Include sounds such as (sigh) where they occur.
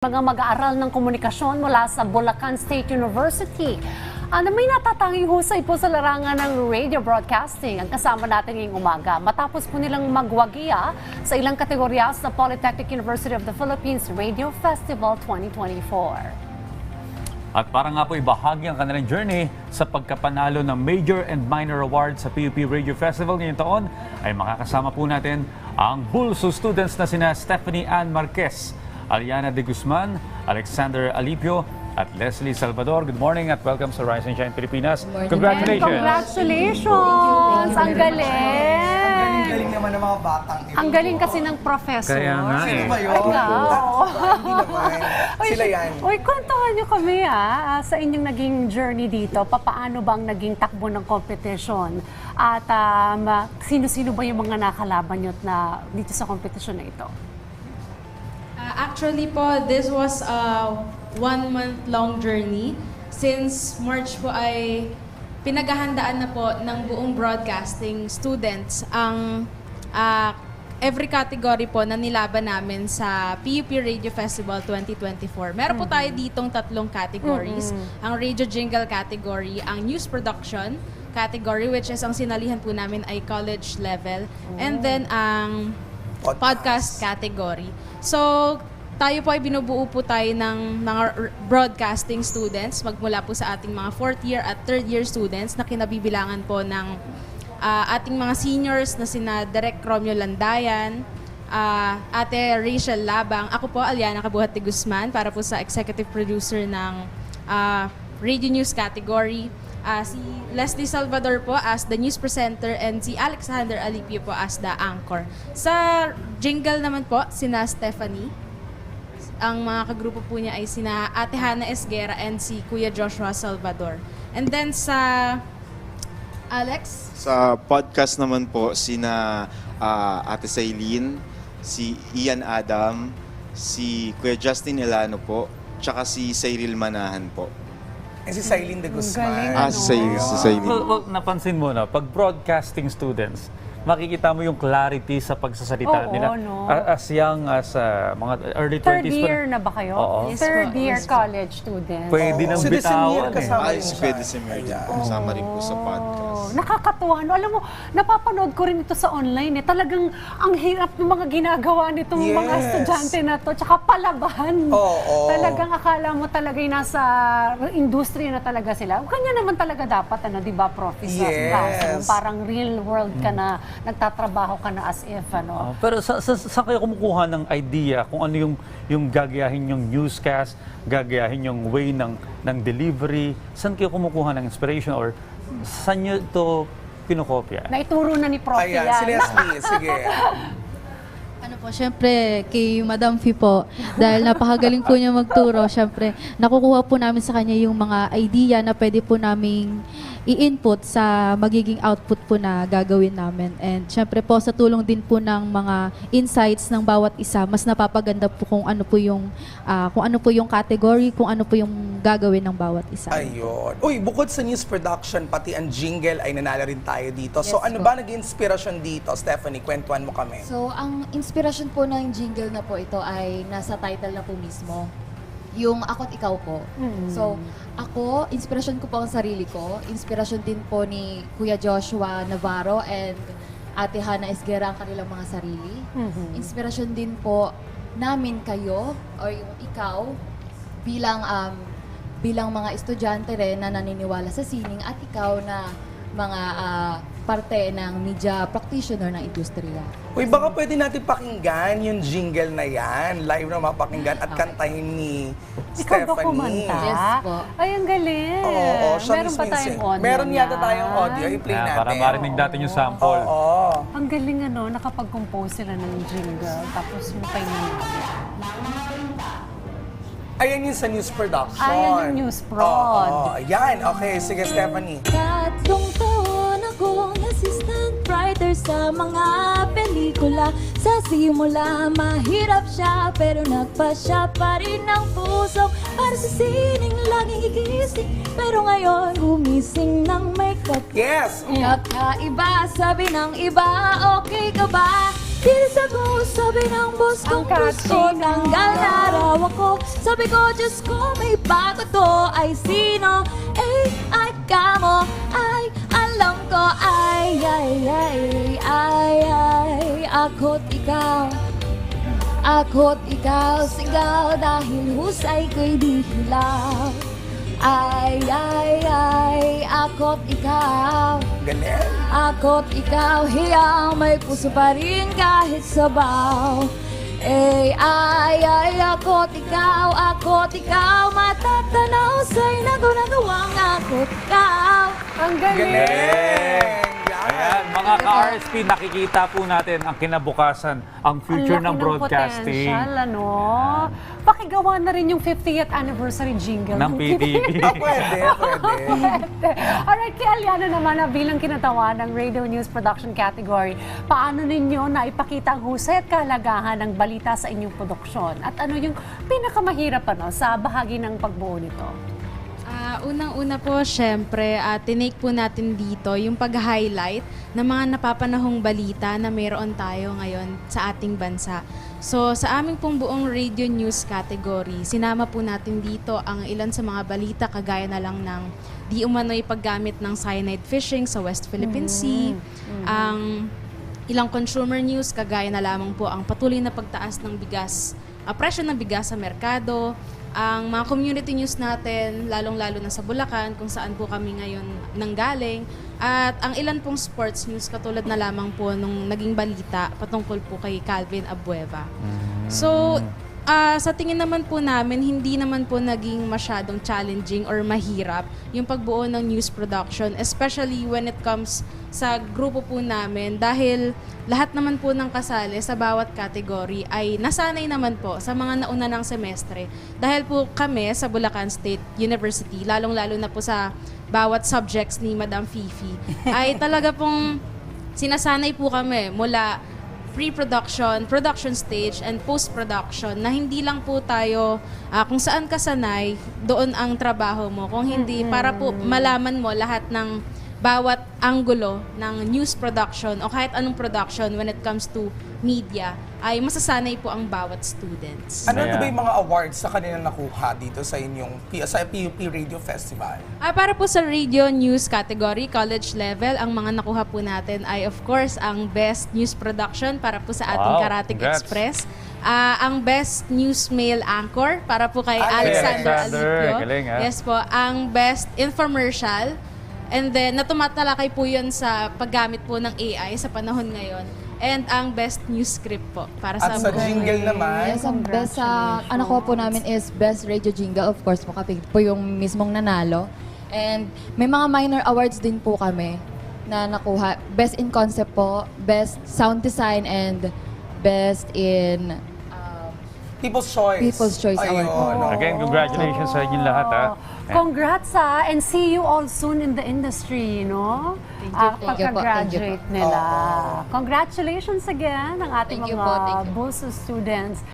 mga mag-aaral ng komunikasyon mula sa Bulacan State University. Ano may natatanging husay po sa larangan ng radio broadcasting ang kasama natin ngayong umaga. Matapos po nilang magwagiya sa ilang kategorya sa Polytechnic University of the Philippines Radio Festival 2024. At para nga po ibahagi ang kanilang journey sa pagkapanalo ng Major and Minor Awards sa PUP Radio Festival ngayong taon, ay makakasama po natin ang Bulso students na sina Stephanie Ann Marquez, Aliana De Guzman, Alexander Alipio, at Leslie Salvador. Good morning at welcome sa Rise and Shine Pilipinas. Congratulations! congratulations! Ang galing! Galing naman ng mga batang ito. Ang galing kasi ng professor. Kaya nga Sino eh. ba yun? Ikaw. Hindi naman. Sila yan. Uy, kwentuhan niyo kami ah, sa inyong naging journey dito. Papaano bang naging takbo ng competition? At um, sino-sino ba yung mga nakalaban niyo na dito sa competition na ito? Actually po, this was a one-month-long journey. Since March po ay pinaghahandaan na po ng buong broadcasting students ang uh, every category po na nilaban namin sa PUP Radio Festival 2024. Meron po tayo ditong tatlong categories. Ang radio jingle category, ang news production category, which is ang sinalihan po namin ay college level. And then ang Podcast. podcast category. So, tayo po ay binubuo po tayo ng mga broadcasting students magmula po sa ating mga fourth year at third year students na kinabibilangan po ng ah, ating mga seniors na sina Direk Romeo Landayan, ah, Ate Rachel Labang, ako po Aliana Kabuhat de Guzman para po sa executive producer ng ah, radio news category. Ah, si Leslie Salvador po as the news presenter and si Alexander Alipio po as the anchor. Sa jingle naman po, sina Stephanie. Ang mga kagrupo po niya ay sina Ate Hana Esguera and si Kuya Joshua Salvador. And then sa Alex, Sa podcast naman po, sina ah, Ate Sailin, si Ian Adam, si Kuya Justin Elano po, tsaka si Cyril Manahan po. And si Silene de Guzman. galing, Ah, si, Say- si Sailin. Well, well, napansin mo na, pag broadcasting students, makikita mo yung clarity sa pagsasalita Oo, nila. no? A- As young as uh, mga early 20s Third pa year na ba kayo? Oo. Yes Third year yes college students. Pwede nang Si Desemir bitawan eh. kasama Ay, si December din po. Kasama rin po sa podcast. Oh, nakakatuwa. No? Alam mo, napapanood ko rin ito sa online. Eh. Talagang ang hirap ng mga ginagawa nitong mga Yes. estudyante na to. Tsaka palaban. Oo. Talagang akala mo talaga yung nasa industriya na talaga sila. Kanya naman talaga dapat, ano, di ba, Prof? Yes. classroom. Parang real world ka na, nagtatrabaho ka na as if, ano. Ah, pero sa, sa, saan kayo kumukuha ng idea kung ano yung, yung gagayahin yung newscast, gagayahin yung way ng, ng delivery? Saan kayo kumukuha ng inspiration or saan nyo ito kinokopya? Naituro na ni Prof. Ayan, si yan. Leslie. (laughs) Sige. Ano po, syempre, kay Madam Fee po, dahil napakagaling po niya magturo, syempre, nakukuha po namin sa kanya yung mga idea na pwede po naming i-input sa magiging output po na gagawin namin. And syempre po, sa tulong din po ng mga insights ng bawat isa, mas napapaganda po kung ano po yung, ah, kung ano po yung category, kung ano po yung gagawin ng bawat isa. Ayun. Uy, bukod sa news production, pati ang jingle ay nanalo rin tayo dito. so Yes ano po. ba naging inspirasyon dito? Stephanie, kwentuhan mo kami. So, ang inspirasyon po ng jingle na po ito ay nasa title na po mismo. Yung ako't ikaw po. So, ako, inspirasyon ko po ang sarili ko. Inspirasyon din po ni Kuya Joshua Navarro and Ate Hana Esguera ang kanilang mga sarili. Inspirasyon din po namin kayo or yung ikaw bilang um, bilang mga estudyante rin na naniniwala sa sining at ikaw na mga ah, parte ng media practitioner ng industriya. Uy, baka pwede natin pakinggan yung jingle na yan. Live na mapakinggan at kantahin ni Ikaw ba Stephanie. kumanta? Yes po. Ay, ang galing. Oo, siya Meron mismo pa yung tayong sing- audio Meron yata niyan. tayong audio. I-play Ah, natin. para marinig natin yung sample. Oo. Ang galing ano, nakapag-compose sila ng jingle, tapos yung paingin Ayan yung sa news production. Ayan yung news prod. Oo, ayan. Okay, sige Stephanie. Tatlong taon akong writer sa mga pelikula Sa simula mahirap siya pero nagpasya pa rin ang puso Para sa sining laging igising pero ngayon gumising ng makeup Yes! Kakaiba, sabi ng iba, okay ka ba? Kinis ako, sabi ng boss Ang kong gusto Tanggal na raw ako Sabi ko, Diyos ko, may bago to Ay sino? Eh, ay kamo Ako't ikaw Ako't ikaw Sigaw dahil husay ko'y di hilaw Ay, ay, ay Ako't ikaw Galing. Ako't ikaw, hiyaw, may puso pa rin kahit sabaw. Eh, ay, ay, ako't ikaw, ako't ikaw, matatanaw sa'y nagunagawang ako't ikaw. Ang galing! Galing. Mga ka-RSP, nakikita po natin ang kinabukasan, ang future Ang laki ng broadcasting. potential, ano? Pakigawa na rin yung 50th anniversary jingle ng PTV. Ah, (laughs) pwede, pwede. Alright, kay Aliana naman na bilang kinatawa ng Radio News Production category, paano ninyo na ipakita ang husay at kahalagahan ng balita sa inyong produksyon? At ano yung pinakamahirap ano, sa bahagi ng pagbuo nito? Ah, unang-una po, syempre, uh, tinake po natin dito yung pag-highlight ng mga napapanahong balita na mayroon tayo ngayon sa ating bansa. So, sa aming pong buong radio news category, sinama po natin dito ang ilan sa mga balita kagaya na lang ng di umano'y paggamit ng cyanide fishing sa West Philippine Sea, ang ilang consumer news kagaya na lamang po ang patuloy na pagtaas ng bigas, ah, presyo ng bigas sa merkado, ang mga community news natin, lalong-lalo na sa Bulacan, kung saan po kami ngayon nanggaling. At ang ilan pong sports news, katulad na lamang po nung naging balita patungkol po kay Calvin Abueva. So, ah, sa tingin naman po namin, hindi naman po naging masyadong challenging or mahirap yung pagbuo ng news production, especially when it comes sa grupo po namin dahil lahat naman po ng kasali sa bawat category ay nasanay naman po sa mga nauna ng semestre. Dahil po kami sa Bulacan State University, lalong-lalo na po sa bawat subjects ni Madam Fifi, ay (laughs) talaga pong sinasanay po kami mula pre-production, production stage, and post-production na hindi lang po tayo ah, kung saan kasanay, doon ang trabaho mo. Kung hindi, para po malaman mo lahat ng bawat anggulo ng news production o kahit anong production when it comes to media, ay masasanay po ang bawat students. Ano Ayan. ba yung mga awards sa kanila nakuha dito sa inyong sa PUP Radio Festival? Ah, para po sa radio news category, college level, ang mga nakuha po natin ay of course ang Best News Production para po sa ating Wow, Karatig congrats. Express. Ah, ang Best News Male Anchor para po kay Ah, Alexander Alexander, Alipio. galing, ah. Yes po. Ang Best Infomercial. And then, natumatalakay po yun sa paggamit po ng AI sa panahon ngayon. And ang Best News Script po para sa, At sa buong- jingle naman, Yes, ang best sa, ano ko po namin is Best Radio Jingle. Of course po, kami po yung mismong nanalo. And may mga minor awards din po kami na nakuha. Best in Concept po, Best Sound Design, and Best in People's Choice. People's Choice Award. Ayun, oo. Again, congratulations sa inyong lahat. Ha? Congrats ha, and see you all soon in the industry, you know? Thank you po. Thank you po, thank you po. Pagka-graduate nila. Congratulations again ang ating Thank you mga po, thank you. BUSO students.